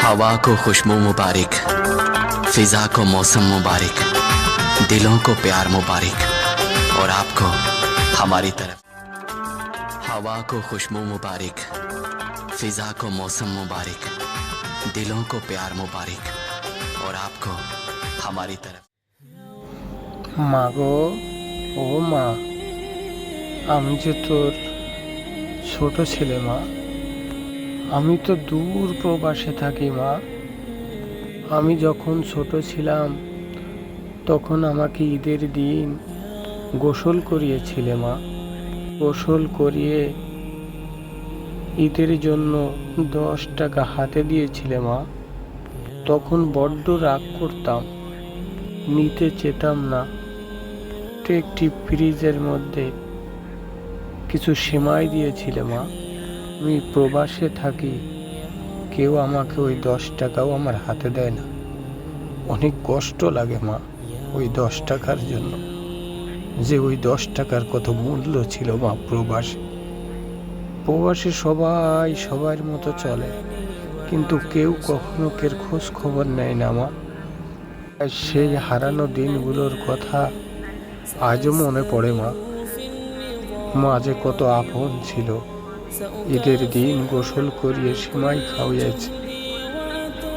हवा को खुशबू मुबारक फिजा को मौसम मुबारक दिलों को प्यार मुबारक और आपको हमारी तरफ हवा को खुशबू मुबारक फिजा को मौसम मुबारक दिलों को प्यार मुबारक और आपको हमारी तरफ মা গো ও মা আমি যে তোর ছোট ছেলে মা আমি তো দূর প্রবাসে থাকি, মা। আমি যখন ছোট ছিলাম, তখন আমাকে ঈদের দিন গোসল করিয়েছিলে, মা। গোসল করিয়ে ঈদের জন্য দশ টাকা হাতে দিয়েছিলে, মা। তখন বড্ড রাগ করতাম, নিতে চেতাম না। একটি ফ্রিজের মধ্যে কিছু সেমাই দিয়েছিলে, মা। আমি প্রবাসে থাকি, কেউ আমাকে ওই দশ টাকাও আমার হাতে দেয় না। অনেক কষ্ট লাগে মা, ওই দশ টাকার জন্য। যে ওই দশ টাকার কত মূল্য ছিল মা প্রবাসে। প্রবাসে সবাই সবার মতো চলে, কিন্তু কেউ কখনো কের খোঁজ খবর নেয় না মা। সেই হারানো দিনগুলোর কথা আজও মনে পড়ে মা। মা যে কত আপন ছিল ঈদের দিন গোসল করিয়ে সেমাই খাওয়াইছে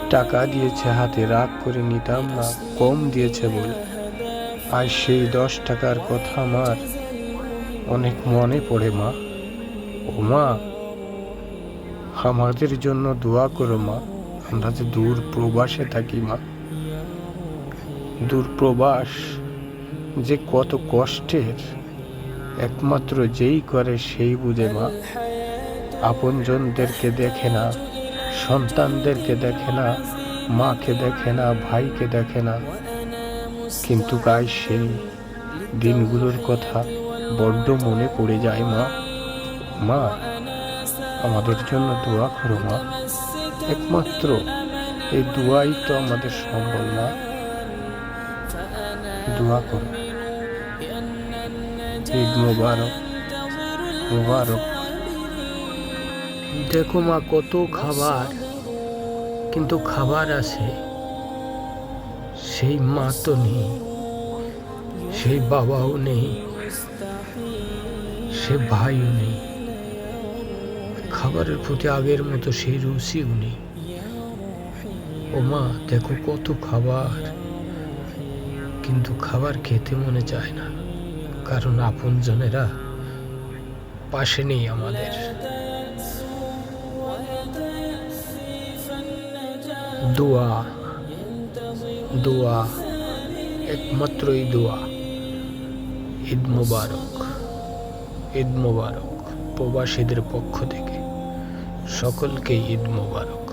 টাকা দিয়েছে হাতে, রাগ করে নিতাম না, কম দিয়েছে বলে। আর সেই দশ টাকার কথা আমার অনেক মনে পড়ে, মা। ও মা, আমাদের জন্য দোয়া করো, মা। আমরা যে দূর প্রবাসে থাকি, মা। দূর প্রবাস যে কত কষ্টের, একমাত্র যেই করে সেই বুঝে, মা। আপনজনদেরকে দেখে না, সন্তানদেরকে দেখে না, মাকে দেখে না, ভাইকে দেখে না। কিন্তু গাই সেই দিনগুলোর কথা বড্ড মনে পড়ে যায় মা। মা, আমাদের জন্য দোয়া করো মা। একমাত্র এই দোয়াই তো আমাদের সম্বল না দোয়া করো। ঈদ মোবারক। মোবারক। দেখো মা, কত খাবার। কিন্তু খাবার আছে, সেই মা তো নেই, সেই বাবাও নেই, সে ভাইও নেই। খাবারের প্রতি আগের মতো সেই রুচিও নেই। ও মা, দেখো কত খাবার। কিন্তু খাবার খেতে মনে চায় না, কারণ আপনজনেরা পাশে নেই আমাদের। দোয়া দোয়া একমাত্রই দোয়া। ঈদ মুবারক ঈদ মোবারক প্রবাসীদের পক্ষ থেকে সকলকে ঈদ মোবারক।